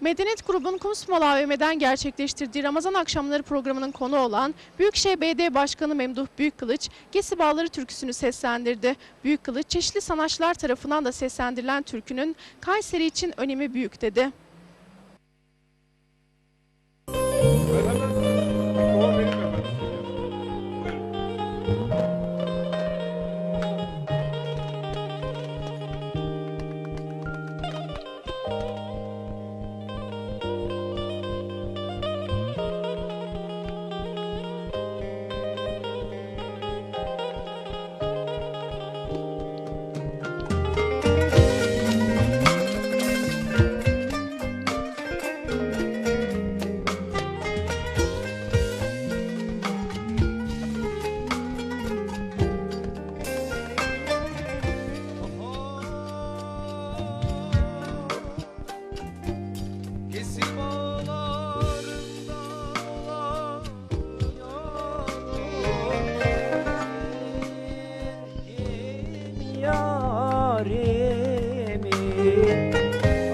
Medeniyet Grubu'nun Kumsmal AVM'den gerçekleştirdiği Ramazan akşamları programının konu olan Büyükşehir Belediye Başkanı Memduh Büyükkılıç, Gesi Bağları türküsünü seslendirdi. Büyükkılıç, çeşitli sanatçılar tarafından da seslendirilen türkünün Kayseri için önemi büyük dedi.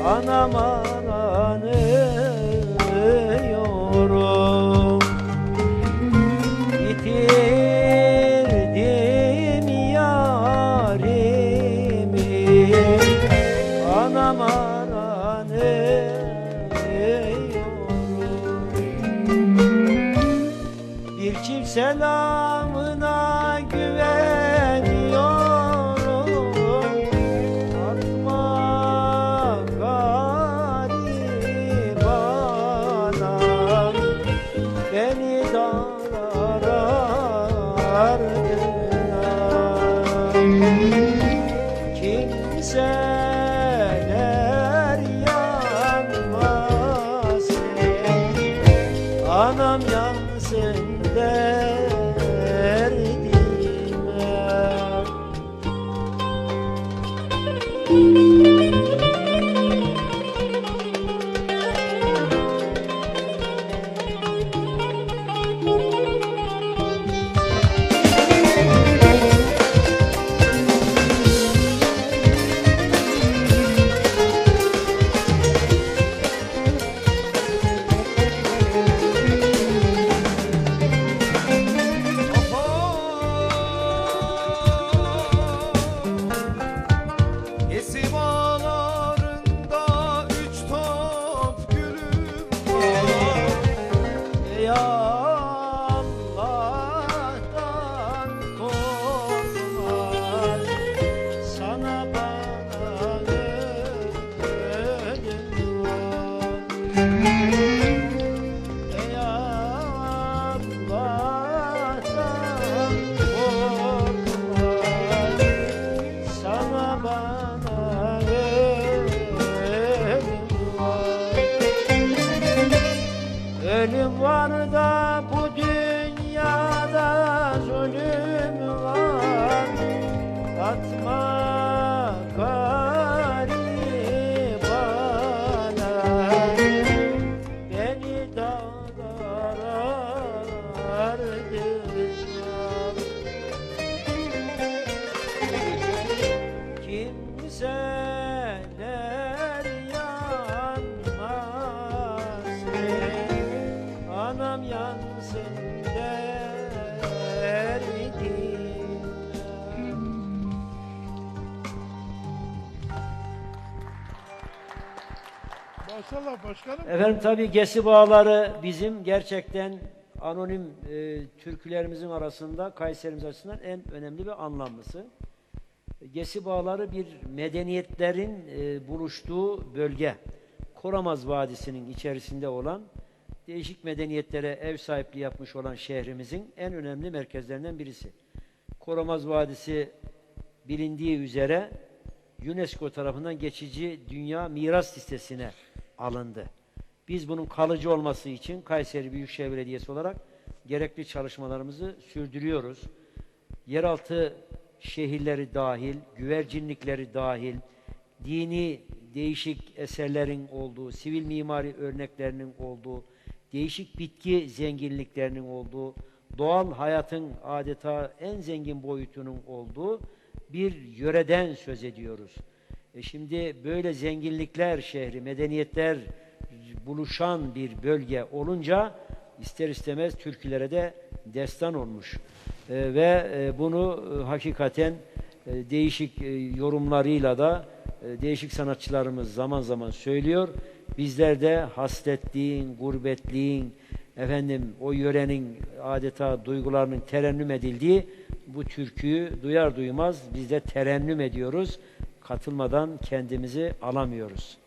Anam anıyorum Yitirdim yarimi. Anam aranıyorum Bir çift selamına Anam yansın Maşallah başkanım. Efendim tabii Gesi Bağları bizim gerçekten anonim e, türkülerimizin arasında Kayserimiz açısından en önemli ve anlamlısı. Gesi Bağları bir medeniyetlerin e, buluştuğu bölge. Koramaz Vadisi'nin içerisinde olan değişik medeniyetlere ev sahipliği yapmış olan şehrimizin en önemli merkezlerinden birisi. Koramaz Vadisi bilindiği üzere UNESCO tarafından geçici dünya miras listesine alındı. Biz bunun kalıcı olması için Kayseri Büyükşehir Belediyesi olarak gerekli çalışmalarımızı sürdürüyoruz. Yeraltı şehirleri dahil, güvercinlikleri dahil, dini değişik eserlerin olduğu, sivil mimari örneklerinin olduğu, değişik bitki zenginliklerinin olduğu, doğal hayatın adeta en zengin boyutunun olduğu bir yöreden söz ediyoruz. E şimdi böyle zenginlikler şehri, medeniyetler buluşan bir bölge olunca ister istemez türkülere de destan olmuş. E, ve e, bunu e, hakikaten e, değişik e, yorumlarıyla da e, değişik sanatçılarımız zaman zaman söylüyor. Bizler de hasretliğin, gurbetliğin, efendim o yörenin adeta duygularının terennüm edildiği bu türküyü duyar duymaz biz de terennüm ediyoruz. Katılmadan kendimizi alamıyoruz.